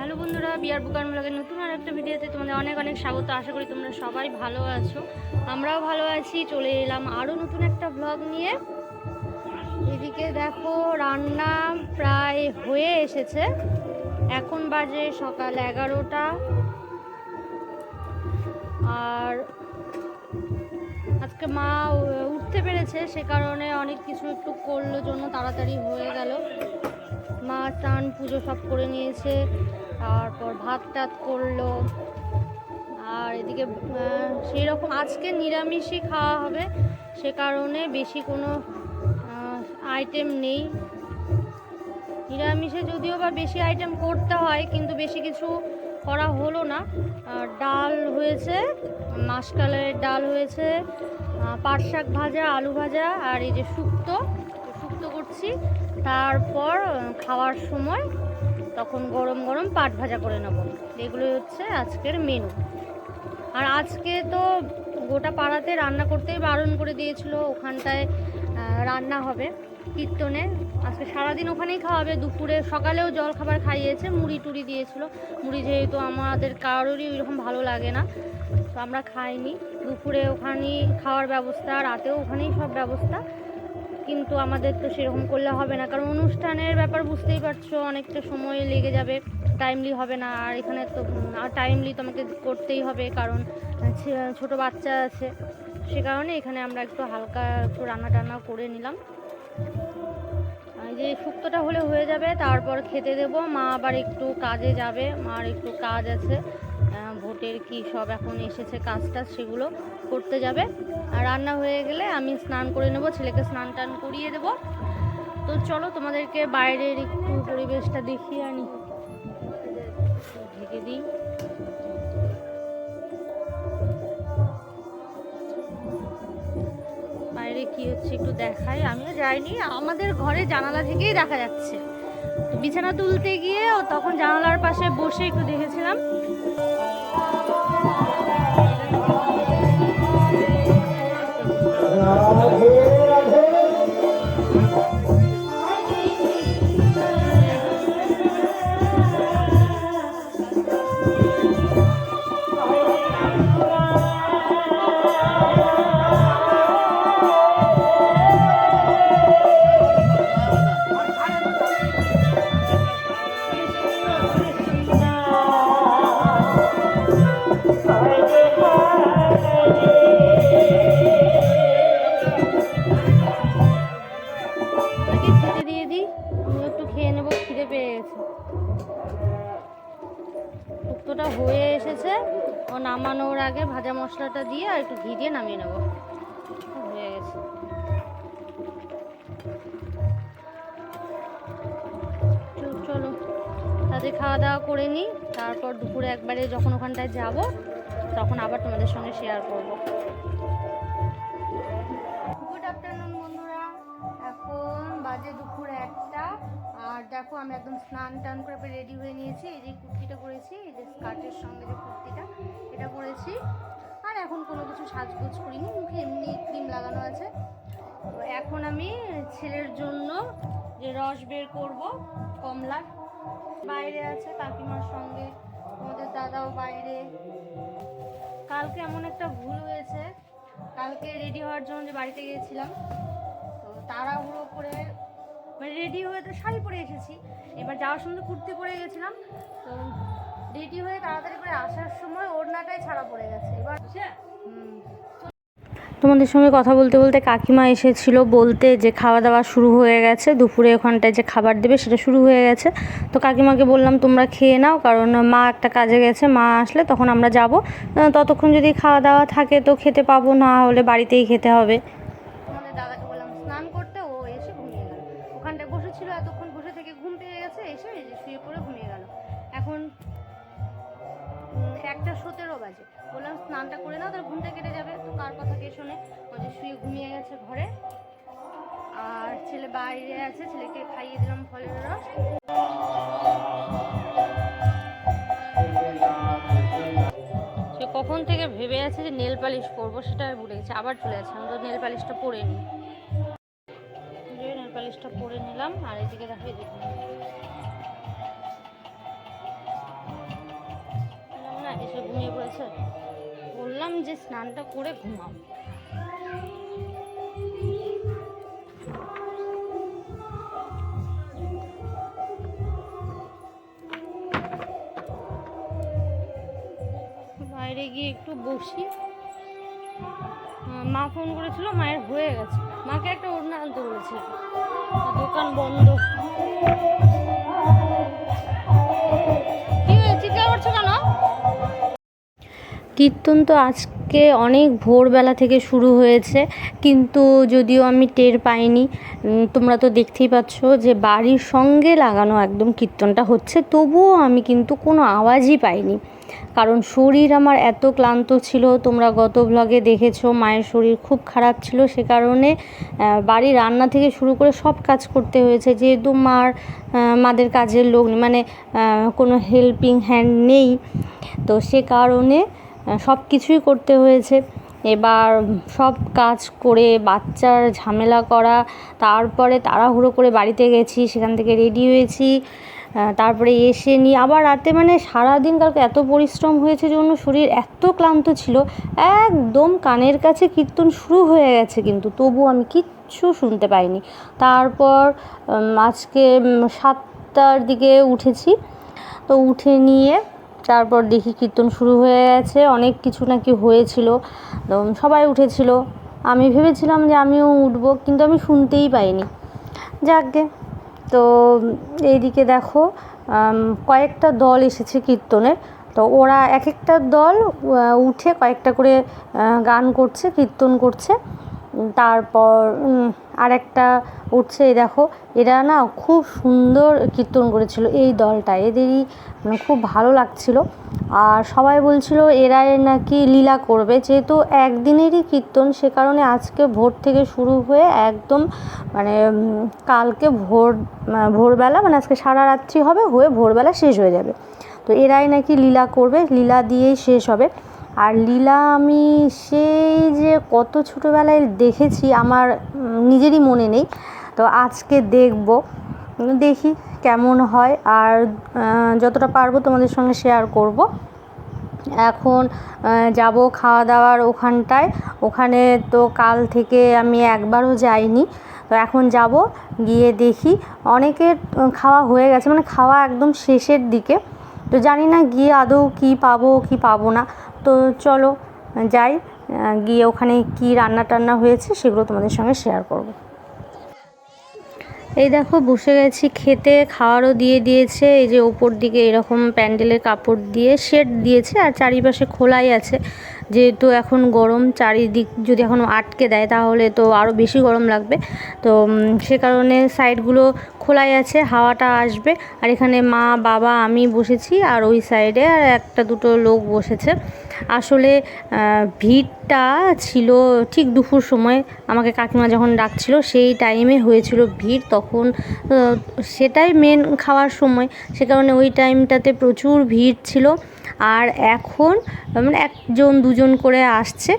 Hello বন্ধুরা বিয়ার Booker ব্লগের নতুন আর একটা ভিডিওতে তোমাদের অনেক অনেক স্বাগত। আশা করি তোমরা সবাই ভালো আছো। আমরাও ভালো আছি, চলে এলাম আরও নতুন একটা ব্লগ নিয়ে। এদিকে দেখো, রান্না প্রায় হয়ে এসেছে। এখন বাজে সকাল এগারোটা। আর আজকে মা উঠতে পেরেছে, সে কারণে অনেক কিছু একটু করল জন্য, তাড়াতাড়ি হয়ে গেল। মা স্নান, পুজো সব করে নিয়েছে। তারপর ভাত টাত করল। আর এদিকে সেই রকম আজকে নিরামিষই খাওয়া হবে। সে কারণে বেশি কোনো আইটেম নেই। নিরামিষে যদিও বা বেশি আইটেম করতে হয়, কিন্তু বেশি কিছু করা হলো না। ডাল হয়েছে মাসকালের ডাল হয়েছে পাট শাক ভাজা, আলু ভাজা, আর এই যে শুক্তো। শুক্তো করছি। তারপর খাওয়ার সময় তখন গরম গরম পাট ভাজা করে নেব। এগুলো হচ্ছে আজকের মেনু আর আজকে তো গোটা পাড়াতে রান্না করতেই বারণ করে দিয়েছিল, ওখানটায় রান্না হবে, কীর্তনে। আজকে সারাদিন ওখানেই খাওয়াবে, দুপুরে সকালেও জল খাবার খাইয়েছে, মুড়ি টুড়ি দিয়েছিল। মুড়ি যেহেতু আমাদের কারোরই ওইরকম ভালো লাগে না, তো আমরা খাইনি। দুপুরে ওখানেই খাওয়ার ব্যবস্থা, রাতেও ওখানেই সব ব্যবস্থা। কিন্তু আমাদের তো সেরকম করলে হবে না। কারণ অনুষ্ঠানের ব্যাপার বুঝতেই পারছ, অনেকটা সময় লেগে যাবে টাইমলি হবে না। আর এখানে তো আর টাইমলি তোমাকে করতেই হবে, কারণ ছোট বাচ্চা আছে। সে কারণে এখানে আমরা একটু হালকা একটু রান্না টান্না করে নিলাম। যে শুক্তোটা হলে হয়ে যাবে, তারপর খেতে দেবো। মা আবার একটু কাজে যাবে, মার একটু কাজ আছে। ভোটের কি সব এখন এসেছে কাজ টাজ সেগুলো করতে যাবে। আর রান্না হয়ে গেলে আমি স্নান করে নেব, ছেলেকে স্নান টান করিয়ে দেব। তো চলো তোমাদেরকে বাইরের একটু পরিবেশটা দেখিয়ে আনি। ঢেকে দিই। বাইরে কি হচ্ছে একটু দেখাই। আমিও যাইনি, আমাদের ঘরে জানালা থেকেই দেখা যাচ্ছে। বিছানা তুলতে গিয়ে তখন জানালার পাশে বসে একটু দেখেছিলাম। ঘি দিয়ে নামিয়ে নেব। হয়ে গেছে। চল- তাতে খাওয়া দাওয়া করে নিই। তারপর দুপুরে একবারে যখন ওখানটায় যাব, তখন আবার তোমাদের সঙ্গে শেয়ার করব। গুড আফটারনুন বন্ধুরা। এখন বাজে দুপুর একটা। আর দেখো, আমি একদম স্নান টান করে রেডি হয়ে নিয়েছি। এই যে কুর্তিটা করেছি এই যে স্কার্টের সঙ্গে যে কুর্তিটা, এটা করেছি এখন কোনো কিছু সাজগোজ করিনি, মুখে এমনি ক্রিম লাগানো আছে। তো এখন আমি ছেলের জন্য যে রস বের করব, কমলার। বাইরে আছে কাকিমার সঙ্গে, আমাদের দাদাও বাইরে। কালকে এমন একটা ভুল হয়েছে, কালকে রেডি হওয়ার জন্য যে বাড়িতে গিয়েছিলাম, তো তাড়াহুড়ো করে মানে রেডি হয়ে তো শাড়ি পরে এসেছি। এবার যাওয়ার সময় কুর্তি পরে গেছিলাম, তো রেডি হয়ে তাড়াতাড়ি করে আসার সময় ওড়নাটাই ছাড়া পড়ে গেছে। এবার তোমাদের সঙ্গে কথা বলতে বলতে কাকিমা এসেছিল বলতে যে খাওয়া দাওয়া শুরু হয়ে গেছে, দুপুরে ওখানটায় যে খাবার দেবে সেটা শুরু হয়ে গেছে। তো কাকিমাকে বললাম, তোমরা খেয়ে নাও, কারণ মা একটা কাজে গেছে, মা আসলে তখন আমরা যাব। ততক্ষণ যদি খাওয়া দাওয়া থাকে তো খেতে পাবো, না হলে বাড়িতেই খেতে হবে। গেছে ঘরে। আর ছেলে বাইরে আছে, ছেলেকে খাইয়ে দিলাম ফলের রস। সে কখন থেকে ভেবে আছে যে নেল পালিশ করব, সেটা ভুলে গেছি। আবার চলে আমি তো নেল পালিশটা পরে নিই। নেল পালিশটা পরে নিলাম, আর এদিকে দেখো এদিকে এসে ঘুমিয়ে পড়েছে। বললাম যে স্নানটা করে ঘুমাও। গিয়ে একটু বসি। মা ফোন করেছিল, মায়ের হয়ে গেছে। মাকে একটা ওড়না আনতে বলেছিল দোকান বন্ধ। কীর্তন তো আজকে অনেক ভোরবেলা থেকে শুরু হয়েছে, কিন্তু যদিও আমি টের পাইনি তোমরা তো দেখতেই পাচ্ছ যে বাড়ির সঙ্গে লাগানো একদম কীর্তনটা হচ্ছে, তবুও আমি কিন্তু কোনো আওয়াজই পাইনি। কারণ শরীর আমার এত ক্লান্ত ছিল, তোমরা গত ব্লগে দেখেছ, মায়ের শরীর খুব খারাপ ছিল, সে কারণে বাড়ির রান্না থেকে শুরু করে সব কাজ করতে হয়েছে, যেহেতু মার মাদের কাজের লোক মানে কোনো হেল্পিং হ্যান্ড নেই, তো সে কারণে সব কিছুই করতে হয়েছে। এবার সব কাজ করে বাচ্চার ঝামেলা করা, তারপরে তাড়াহুড়ো করে বাড়িতে গেছি, সেখান থেকে রেডি হয়েছি তারপরে এসে নিয়ে আবার রাতে মানে সারাদিন কালকে এত পরিশ্রম হয়েছে জন্য শরীর এত ক্লান্ত ছিল, একদম কানের কাছে কীর্তন শুরু হয়ে গেছে কিন্তু তবু আমি কিচ্ছু শুনতে পাইনি। তারপর আজকে সাতটার দিকে উঠেছি। তো উঠে নিয়ে তারপর দেখি কীর্তন শুরু হয়ে গেছে, অনেক কিছু নাকি হয়েছিল। সবাই উঠেছিল। আমি ভেবেছিলাম যে আমিও উঠব, কিন্তু আমি শুনতেই পাইনি। যাকগে, তো এইদিকে দেখো কয়েকটা দল এসেছে কীর্তনের। তো ওরা এক একটা দল উঠে কয়েকটা করে গান করছে, কীর্তন করছে। তারপর আর একটা উঠছে, এই দেখো, এরা না খুব সুন্দর কীর্তন করেছিল এই দলটা। এদেরই মানে খুব ভালো লাগছিল। আর সবাই বলছিল এরা নাকি লীলা করবে। যেহেতু একদিনেরই কীর্তন, সে কারণে আজকে ভোর থেকে শুরু হয়ে একদম মানে কালকে ভোর ভোরবেলা মানে আজকে সারা রাত্রি হবে, হয়ে ভোরবেলা শেষ হয়ে যাবে। তো এরাই নাকি লীলা করবে, লীলা দিয়েই শেষ হবে। আর লীলা, আমি সেই যে কত ছোটোবেলায় দেখেছি আমার নিজেরই মনে নেই। তো আজকে দেখব, দেখি কেমন হয়। আর যতটা পারব তোমাদের সঙ্গে শেয়ার করব। এখন যাব খাওয়া দাওয়ার ওখানটায়। ওখানে তো কাল থেকে আমি একবারও যাইনি। তো এখন যাব, গিয়ে দেখি। অনেকের খাওয়া হয়ে গেছে। মানে খাওয়া একদম শেষের দিকে। তো জানি না গিয়ে আদৌ কী পাবো, কি পাবো না। তো চলো, যাই গিয়ে ওখানে কি রান্না টান্না হয়েছে সেগুলো তোমাদের সঙ্গে শেয়ার করব। এই দেখো, বসে গেছি খেতে, খাওয়ারও দিয়ে দিয়েছে, এই যে ওপর দিকে এরকম প্যান্ডেলের কাপড় দিয়ে শেড দিয়েছে, আর চারিপাশে খোলাই আছে। যেহেতু এখন গরম, চারিদিক যদি এখন আটকে দেয়, তাহলে তো আরও বেশি গরম লাগবে। তো সে কারণে সাইডগুলো খোলাই আছে, হাওয়াটা আসবে। আর এখানে মা, বাবা, আমি বসেছি, আর ওই সাইডে আর একটা দুটো লোক বসেছে। আসলে ভিড়টা ছিল ঠিক দুপুর সময়। আমাকে কাকিমা যখন ডাকছিল, সেই টাইমে হয়েছিল ভিড়। তখন সেটাই মেন খাওয়ার সময়। সে কারণে ওই টাইমটাতে প্রচুর ভিড় ছিল। আর এখন মানে একজন, দুজন করে আসছে।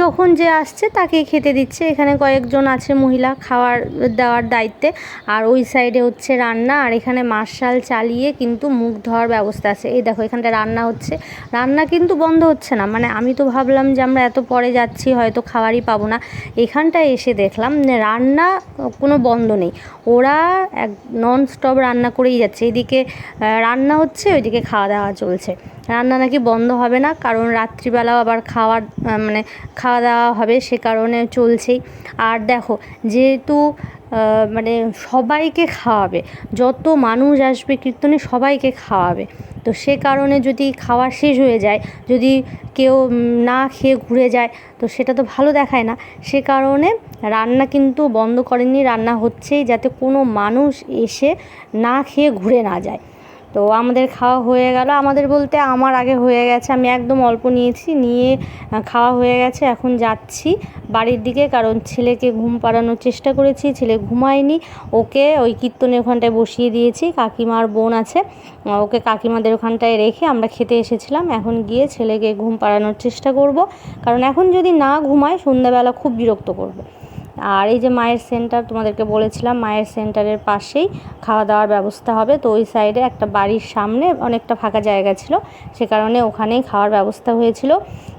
যখন যে আসছে, তাকে খেতে দিচ্ছে। এখানে কয়েকজন আছে মহিলা খাওয়ার, দেওয়ার দায়িত্বে। আর ওই সাইডে হচ্ছে রান্না। আর এখানে মার্শাল চালিয়ে কিন্তু মুখ ধোয়ার ব্যবস্থা আছে। এই দেখো, এখানটা রান্না হচ্ছে। রান্না কিন্তু বন্ধ হচ্ছে না। মানে আমি তো ভাবলাম যে আমরা এত পরে যাচ্ছি, হয়তো খাবারই পাবো না। এখানটায় এসে দেখলাম রান্না কোনো বন্ধ নেই। ওরা এক নন স্টপ রান্না করেই যাচ্ছে। এদিকে রান্না হচ্ছে, ওইদিকে খাওয়া দাওয়া চলছে। রান্না নাকি বন্ধ হবে না, কারণ রাত্রিবেলাও আবার খাওয়ার মানে খাওয়া দাওয়া হবে সে কারণে চলছেই। আর দেখো, যেহেতু মানে সবাইকে খাওয়াবে, যত মানুষ আসবে কীর্তনে সবাইকে খাওয়াবে, তো সে কারণে যদি খাওয়া শেষ হয়ে যায়, যদি কেউ না খেয়ে ঘুরে যায়, তো সেটা তো ভালো দেখায় না। সে কারণে রান্না কিন্তু বন্ধ করেনি রান্না হচ্ছেই যাতে কোনো মানুষ এসে না খেয়ে ঘুরে না যায়। তো আমাদের খাওয়া হয়ে গেল। আমাদের বলতে আমার আগে হয়ে গেছে, আমি একদম অল্প নিয়েছি, নিয়ে খাওয়া হয়ে গেছে, এখন যাচ্ছি বাড়ির দিকে, কারণ ছেলেকে ঘুম পাড়ানোর চেষ্টা করেছি, ছেলে ঘুমায়নি, ওকে ওই কীর্তনের ওখানটায় বসিয়ে দিয়েছি, কাকিমার বোন আছে ওকে কাকিমাদের ওখানটায় রেখে আমরা খেতে এসেছিলাম, এখন গিয়ে ছেলেকে ঘুম পাড়ানোর চেষ্টা করব, কারণ এখন যদি না ঘুমায়, সন্ধ্যাবেলা খুব বিরক্ত করবে। আর এই যে মায়ের সেন্টার তোমাদেরকে বলেছিলাম, মায়ের সেন্টারের পাশেই খাওয়া দাওয়ার ব্যবস্থা হবে। তো ওই সাইডে একটা বাড়ির সামনে অনেকটা ফাঁকা জায়গা ছিল, সে কারণে ওখানেই খাওয়ার ব্যবস্থা হয়েছিল।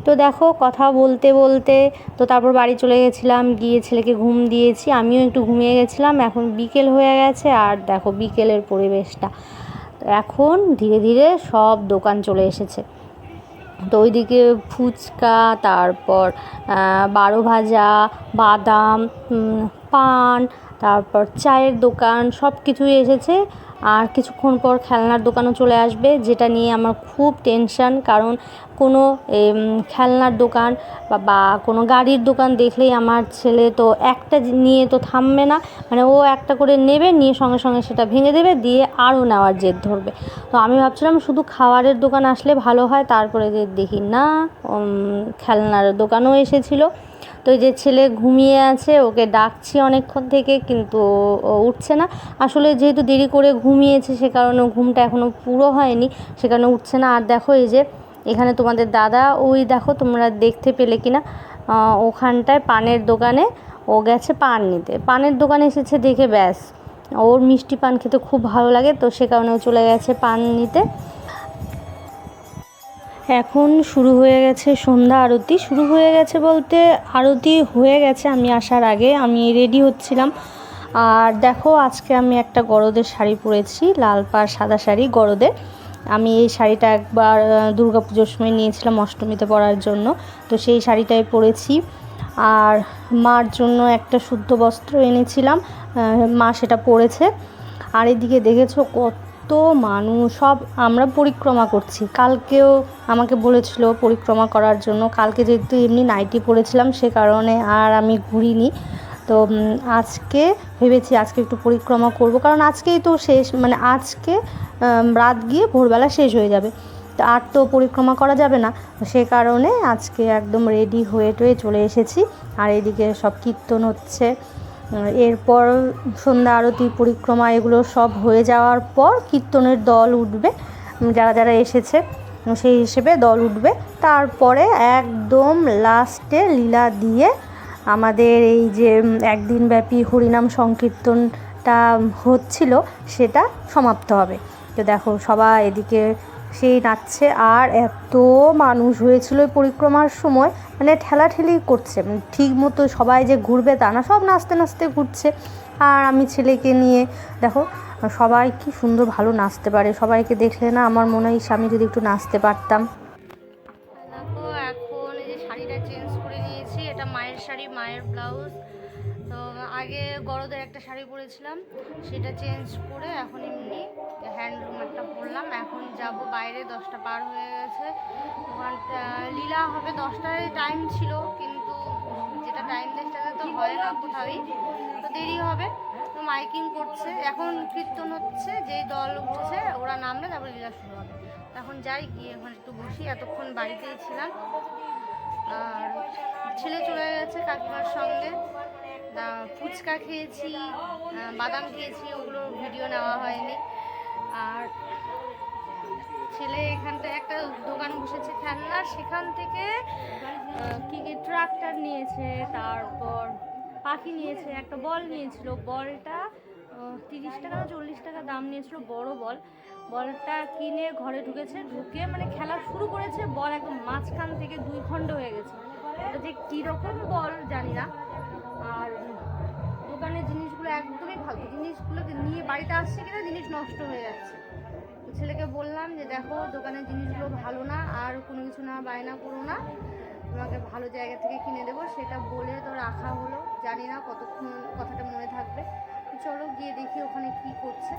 তো দেখো, কথা বলতে বলতে তো তারপর বাড়ি চলে গেছিলাম, গিয়ে ছেলেকে ঘুম দিয়েছি। আমিও একটু ঘুমিয়ে গেছিলাম, এখন বিকেল হয়ে গেছে। আর দেখো বিকেলের পরিবেশটা। এখন ধীরে ধীরে সব দোকান চলে এসেছে। তো ওইদিকে ফুচকা, তারপর বারো ভাজা, বাদাম পান, তারপর চায়ের দোকান সব কিছুই এসেছে। আর কিছুক্ষণ পর খেলনার দোকানও চলে আসবে, যেটা নিয়ে আমার খুব টেনশান কারণ কোনো খেলনার দোকান বা- কোনো গাড়ির দোকান দেখলেই আমার ছেলে তো একটা নিয়ে তো থামবে না। মানে ও একটা করে নেবে, নিয়ে সঙ্গে সঙ্গে সেটা ভেঙে দেবে, দিয়ে আরও নেওয়ার জেদ ধরবে। তো আমি ভাবছিলাম শুধু খাবারের দোকান আসলে ভালো হয়, তারপরে যে দেখি না খেলনার দোকানও এসেছিল। তো যে ছেলে ঘুমিয়ে আছে, ওকে ডাকছি অনেকক্ষণ থেকে, কিন্তু উঠছে না। আসলে যেহেতু দেরি করে ঘুমিয়েছে, সে কারণে ঘুমটা এখনও পুরো হয়নি, সে কারণে উঠছে না। আর দেখো এই যে এখানে তোমাদের দাদা, ওই দেখো তোমরা দেখতে পেলে কি না ওখানটায় পানের দোকানে ও গেছে পান নিতে। পানের দোকানে এসেছে দেখে ব্যাস। ওর মিষ্টি পান খেতে খুব ভালো লাগে, তো সে কারণে ও চলে গেছে পান নিতে। এখন শুরু হয়ে গেছে সন্ধ্যা আরতি। শুরু হয়ে গেছে বলতে আরতি হয়ে গেছে আমি আসার আগে। আমি রেডি হচ্ছিলাম। আর দেখো আজকে আমি একটা গরদের শাড়ি পরেছি, লাল পাড় সাদা শাড়ি গরদের। আমি এই শাড়িটা একবার দুর্গা পুজোর সময় নিয়েছিলাম অষ্টমীতে পরার জন্য, তো সেই শাড়িটাই পরেছি। আর মার জন্য একটা শুদ্ধ বস্ত্র এনেছিলাম মা সেটা পরেছে। আর এদিকে দেখেছ কত মানুষ, সব আমরা পরিক্রমা করছি। কালকেও আমাকে বলেছিল পরিক্রমা করার জন্য, কালকে যেহেতু এমনি নাইটি পরেছিলাম, সে কারণে আর আমি ঘুরিনি। তো আজকে ভেবেছি আজকে একটু পরিক্রমা করব, কারণ আজকেই তো শেষ মানে আজকে রাত গিয়ে ভোরবেলা শেষ হয়ে যাবে। তো আর তো পরিক্রমা করা যাবে না। সে কারণে আজকে একদম রেডি হয়ে টয়ে চলে এসেছি। আর এদিকে সব কীর্তন হচ্ছে। এরপর সন্ধ্যা আরতি, পরিক্রমা এগুলো সব হয়ে যাওয়ার পর কীর্তনের দল উঠবে। যারা যারা এসেছে সেই হিসেবে দল উঠবে। তারপরে একদম লাস্টে লীলা দিয়ে আমাদের এই যে একদিনব্যাপী হরিনাম সংকীর্তনটা হচ্ছিল, সেটা সমাপ্ত হবে। তো দেখো, সবাই এদিকে সেই নাচছে আর এত মানুষ হয়েছিল ওই পরিক্রমার সময় মানে ঠেলাঠেলি করছে। মানে ঠিক মতো সবাই যে ঘুরবে তা না, সব নাচতে নাচতে ঘুরছে। আর আমি ছেলেকে নিয়ে, দেখো, সবাই কি সুন্দর ভালো নাচতে পারে। সবাইকে দেখলে না আমার মনে হয় স্বামী যদি একটু নাচতে পারতাম। দেখো, এখন এই যে শাড়িটা চেঞ্জ করে নিয়েছি এটা মায়ের শাড়ি, মায়ের ব্লাউজ তো আগে গরদের একটা শাড়ি পরেছিলাম, সেটা চেঞ্জ করে এখন এমনি হ্যান্ডলুম একটা পরলাম। এখন যাব বাইরে, দশটা পার হয়ে গেছে। ওখানটা লীলা হবে দশটায় টাইম ছিল, কিন্তু যেটা টাইম দেয় সেটাতে তো হয় না কোথাওই। তো দেরি হবে, তো মাইকিং করছে। এখন কীর্তন হচ্ছে, যেই দল উঠছে, ওরা নামলে তারপরে লীলা শুরু হবে। এখন যাই, গিয়ে ওখানে একটু বসি। এতক্ষণ বাড়িতেই ছিলাম। আর ছেলে চলে গেছে কাকিমার সঙ্গে। ফুচকা খেয়েছি বাদাম খেয়েছি ওগুলোর ভিডিও নেওয়া হয়নি। আর ছেলে এখানটায় একটা দোকান বসেছে খেলনার সেখান থেকে কি কি ট্রাক্টর নিয়েছে, তারপর পাখি নিয়েছে, একটা বল নিয়েছিল। বলটা তিরিশ টাকা চল্লিশ টাকা দাম নিয়েছিল, বড় বল। বলটা কিনে ঘরে ঢুকেছে, ঢুকে মানে খেলা শুরু করেছে, বল একদম মাঝখান থেকে দুই খণ্ড হয়ে গেছে। যে কীরকম বল জানি না। আর দোকানের জিনিসগুলো একদমই ভালো। জিনিসগুলোকে নিয়ে বাড়িতে আসছে কিনা জিনিস নষ্ট হয়ে যাচ্ছে। ছেলেকে বললাম যে, দেখো, দোকানের জিনিসগুলো ভালো না, আর কোনো কিছু না, বায়না করো না। তোমাকে ভালো জায়গা থেকে কিনে দেবো। সেটা বলে তো রাখা হলো। জানি না কতক্ষণ কথাটা মনে থাকবে। চলো গিয়ে দেখি ওখানে কি করছে।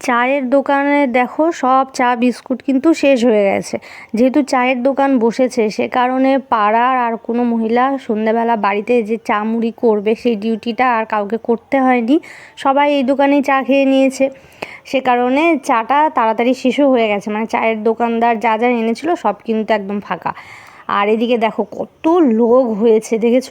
চায়ের দোকানে দেখো সব চা, বিস্কুট কিন্তু শেষ হয়ে গেছে। যেহেতু চায়ের দোকান বসেছে, সে কারণে পাড়ার আর কোনো মহিলা সন্ধ্যাবেলা বাড়িতে যে চা মুড়ি করবে, সেই ডিউটিটা আর কাউকে করতে হয়নি। সবাই এই দোকানেই চা খেয়ে নিয়েছে। সে কারণে চাটা তাড়াতাড়ি শেষও হয়ে গেছে। মানে চায়ের দোকানদার যা যা এনেছিল সব কিন্তু একদম ফাঁকা। আর এদিকে দেখো কত লোক হয়েছে, দেখেছ?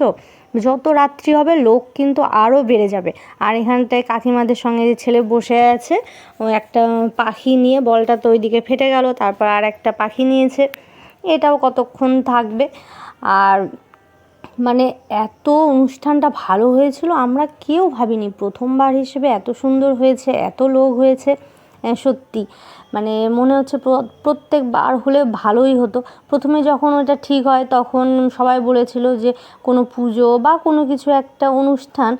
যত রাত্রি হবে, লোক কিন্তু আরও বেড়ে যাবে। আর এখানটায় কাকিমাদের সঙ্গে যে ছেলে বসে আছে, ও একটা পাখি নিয়ে বলটা তো ওইদিকে ফেটে গেল, তারপর আর একটা পাখি নিয়েছে। এটাও কতক্ষণ থাকবে? আর মানে এত অনুষ্ঠানটা ভালো হয়েছিল, আমরা কেউ ভাবিনি। প্রথমবার হিসেবে এত সুন্দর হয়েছে, এত লোক হয়েছে সত্যি। মানে মনে হচ্ছে প্র- প্রত্যেকবার হলে ভালোই হতো। প্রথমে যখন ওটা ঠিক হয় তখন সবাই বলেছিল যে কোনো পুজো বা কোনো কিছু একটা অনুষ্ঠান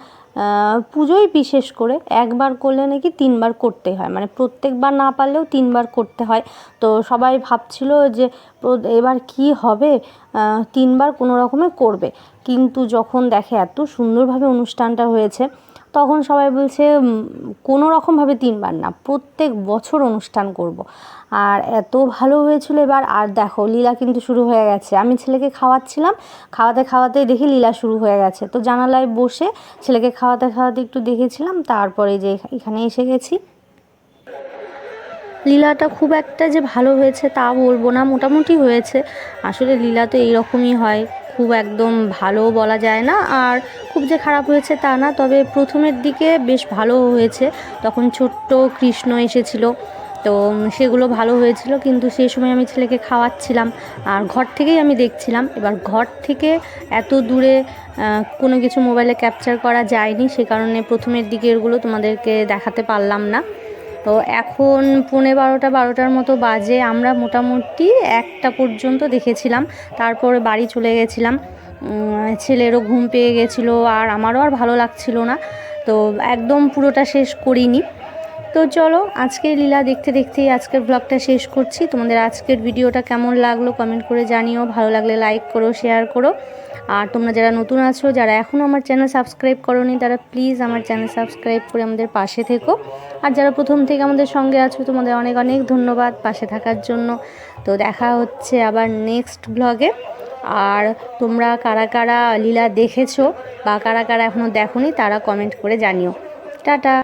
পুজোই বিশেষ করে একবার করলে নাকি তিনবার করতে হয়। মানে প্রত্যেকবার না পারলেও তিনবার করতে হয়। তো সবাই ভাবছিল যে এবার কি হবে? তিনবার কোনো রকমে করবে। কিন্তু যখন দেখে এত সুন্দরভাবে অনুষ্ঠানটা হয়েছে তখন সবাই বলছে কোনো রকমভাবে তিনবার না, প্রত্যেক বছর অনুষ্ঠান করব। আর এত ভালো হয়েছিল এবার, আর দেখো লীলা কিন্তু শুরু হয়ে গেছে। আমি ছেলেকে খাওয়াচ্ছিলাম, খাওয়াতে খাওয়াতে দেখি লীলা শুরু হয়ে গেছে। তো জানালায় বসে ছেলেকে খাওয়াতে খাওয়াতে একটু দেখেছিলাম, তারপরে যে এখানে এসে গেছি। লীলাটা খুব একটা যে ভালো হয়েছে তা বলব না, মোটামুটি হয়েছে। আসলে লীলা তো এইরকমই হয়। খুব একদম ভালো বলা যায় না। আর খুব যে খারাপ হয়েছে তা না, তবে প্রথমের দিকে বেশ ভালো হয়েছে। তখন ছোট্ট কৃষ্ণ এসেছিল, তো সেগুলো ভালো হয়েছিল, কিন্তু সেই সময় আমি ছেলেকে খাওয়াচ্ছিলাম আর ঘর থেকেই আমি দেখছিলাম। এবার ঘর থেকে এত দূরে কোনো কিছু মোবাইলে ক্যাপচার করা যায়নি, সে কারণে প্রথমের দিকে এগুলো তোমাদেরকে দেখাতে পারলাম না। তো এখন পুনে বারোটা, বারোটার মতো বাজে। আমরা মোটামুটি একটা পর্যন্ত দেখেছিলাম। তারপরে বাড়ি চলে গেছিলাম। ছেলেরও ঘুম পেয়ে গেছিল আর আমারও আর ভালো লাগছিল না। তো একদম পুরোটা শেষ করিনি। তো চলো, আজকের লীলা দেখতে দেখতেই আজকের ব্লগটা শেষ করছি। তোমাদের আজকের ভিডিওটা কেমন লাগল কমেন্ট করে জানিও। ভালো লাগলে লাইক করো শেয়ার করো। আর তোমরা যারা নতুন আছো, যারা এখনও আমার চ্যানেল সাবস্ক্রাইব করোনি, তারা প্লিজ আমার চ্যানেল সাবস্ক্রাইব করে আমাদের পাশে থেকো। আর যারা প্রথম থেকে আমাদের সঙ্গে আছো, তোমাদের অনেক অনেক ধন্যবাদ পাশে থাকার জন্য। তো দেখা হচ্ছে আবার নেক্সট ব্লগে আর তোমরা কারা কারা লীলা দেখেছ বা কারা কারা এখনও দেখোনি, তারা কমেন্ট করে জানিও। টাটা!